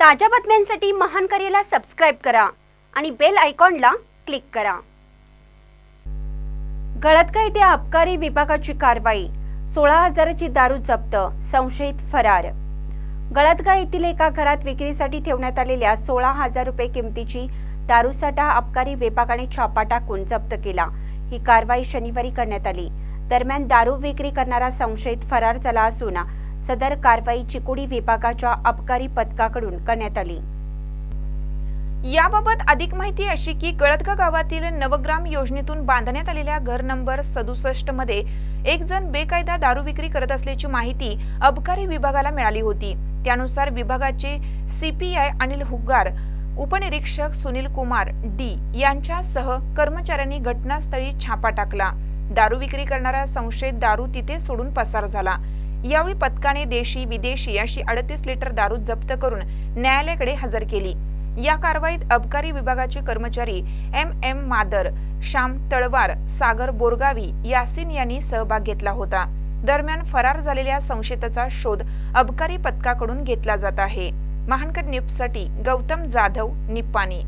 ताज्या बातम्यांसाठी महान करेला सबस्क्राईब करा आणि बेल आयकॉनला क्लिक करा. गळतका येथे आबकारी विभागाची कारवाई सोळा हजाराची दारू जप्त संशयित फरार. गळतगा येथील एका घरात विक्रीसाठी ठेवण्यात आलेल्या सोळा हजार रुपये किमतीची दारूसाठा आबकारी विभागाने छापा टाकून जप्त केला. ही कारवाई शनिवारी करण्यात आली. दरम्यान दारू विक्री करणारा संशयित फरार झाला असून सदर कारवाई चिकोडी विभागाच्या अबकारी पथकाकडून करण्यात आली. याबाबत अधिक माहिती अशी की गळतगा गावातील नवग्राम योजनेतून बांधण्यात आलेल्या घर नंबर सदुसष्टमध्ये एक जण बेकायदा दारू विक्री करत असल्याची माहिती अबकारी विभागाला मिळाली होती. त्यानुसार विभागाचे सीपीआय अनिल हुग्गार उपनिरीक्षक सुनील कुमार डी यांच्यासह कर्मचाऱ्यांनी घटनास्थळी छापा टाकला. दारू विक्री करणारा संशयित दारू तिथे सोडून पसार झाला. यावेळी पथकाने देशी विदेशी अशी अडतीस लिटर दारू जप्त करून न्यायालयाकडे हजर केली. या कारवाईत अबकारी विभागाचे कर्मचारी एम. एम. मादर श्याम तळवार सागर बोरगावी यासिन यांनी सहभाग घेतला होता. दरम्यान फरार झालेल्या संशयिताचा शोध अबकारी पथकाकडून घेतला जात आहे. महानकर न्यूजसाठी गौतम जाधव निप्पाणी.